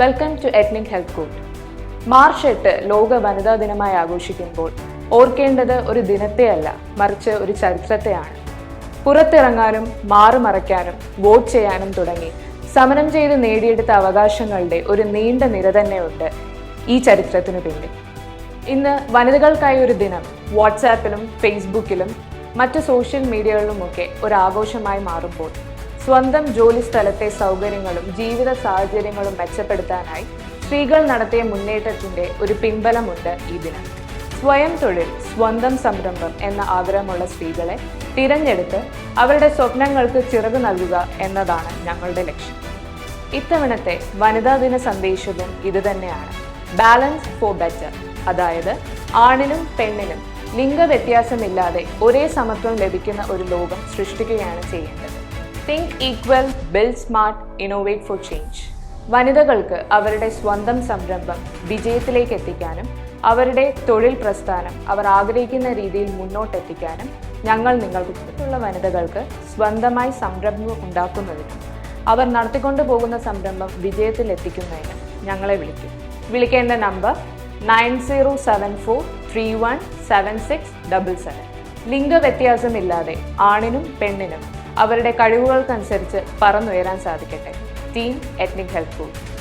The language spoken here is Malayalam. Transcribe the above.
Welcome to ethnic health code March എട്ട് ലോക വനിതാ ദിനമായി ആഘോഷിക്കുമ്പോൾ ഓർക്കേണ്ടത് ഒരു ദിനത്തെയല്ല മറിച്ച് ഒരു ചരിത്രത്തെയാണ്. പുറത്തിറങ്ങാനും മാറുമറയ്ക്കാനും വോട്ട് ചെയ്യാനും തുടങ്ങി സമരം ചെയ്ത് നേടിയെടുത്ത അവകാശങ്ങളുടെ ഒരു നീണ്ട നിര തന്നെയുണ്ട് ഈ ചരിത്രത്തിനു പിന്നിൽ. ഇന്ന് വനിതകൾക്കായി ഒരു ദിനം വാട്സാപ്പിലും ഫേസ്ബുക്കിലും മറ്റ് സോഷ്യൽ മീഡിയകളിലുമൊക്കെ ഒരു ആഘോഷമായി മാറുമ്പോൾ സ്വന്തം ജോലി സ്ഥലത്തെ സൗകര്യങ്ങളും ജീവിത സാഹചര്യങ്ങളും മെച്ചപ്പെടുത്താനായി സ്ത്രീകൾ നടത്തിയ മുന്നേറ്റത്തിന്റെ ഒരു പിൻബലമുണ്ട് ഇതിന് സ്വയം തൊഴിൽ സ്വന്തം സംരംഭം എന്ന ആഗ്രഹമുള്ള സ്ത്രീകളെ തിരഞ്ഞെടുത്ത് അവരുടെ സ്വപ്നങ്ങൾക്ക് ചിറക് നൽകുക എന്നതാണ് ഞങ്ങളുടെ ലക്ഷ്യം. ഇത്തവണത്തെ വനിതാ ദിന സന്ദേശവും ഇതുതന്നെയാണ് ബാലൻസ് ഫോർ ബെറ്റർ അതായത് ആണിനും പെണ്ണിനും ലിംഗവ്യത്യാസമില്ലാതെ ഒരേ സമത്വം ലഭിക്കുന്ന ഒരു ലോകം സൃഷ്ടിക്കുകയാണ് ചെയ്യേണ്ടത്. Think equal build smart innovate for change വനിതകൾക്ക് അവരുടെ സ്വന്തം സംരംഭം വിജയത്തിലേക്ക് എത്തിക്കാനും അവരുടെ തൊഴിൽ പ്രസ്ഥാനം അവർ ആഗ്രഹിക്കുന്ന രീതിയിൽ മുന്നോട്ടെത്തിക്കാനും ഞങ്ങൾ നിങ്ങൾക്കുള്ള വനിതകൾക്ക് സ്വന്തമായി സംരംഭം ഉണ്ടാക്കുന്നതിനും അവർ നടത്തിക്കൊണ്ടു പോകുന്ന സംരംഭം വിജയത്തിൽ എത്തിക്കുന്നതിനും ഞങ്ങളെ വിളിക്കും. വിളിക്കേണ്ട number nine zero seven four three one seven six double seven. ലിംഗവ്യത്യാസമില്ലാതെ ആണിനും പെണ്ണിനും അവരുടെ കഴിവുകൾക്കനുസരിച്ച് പറന്നുയരാൻ സാധിക്കട്ടെ. Team ethnic health food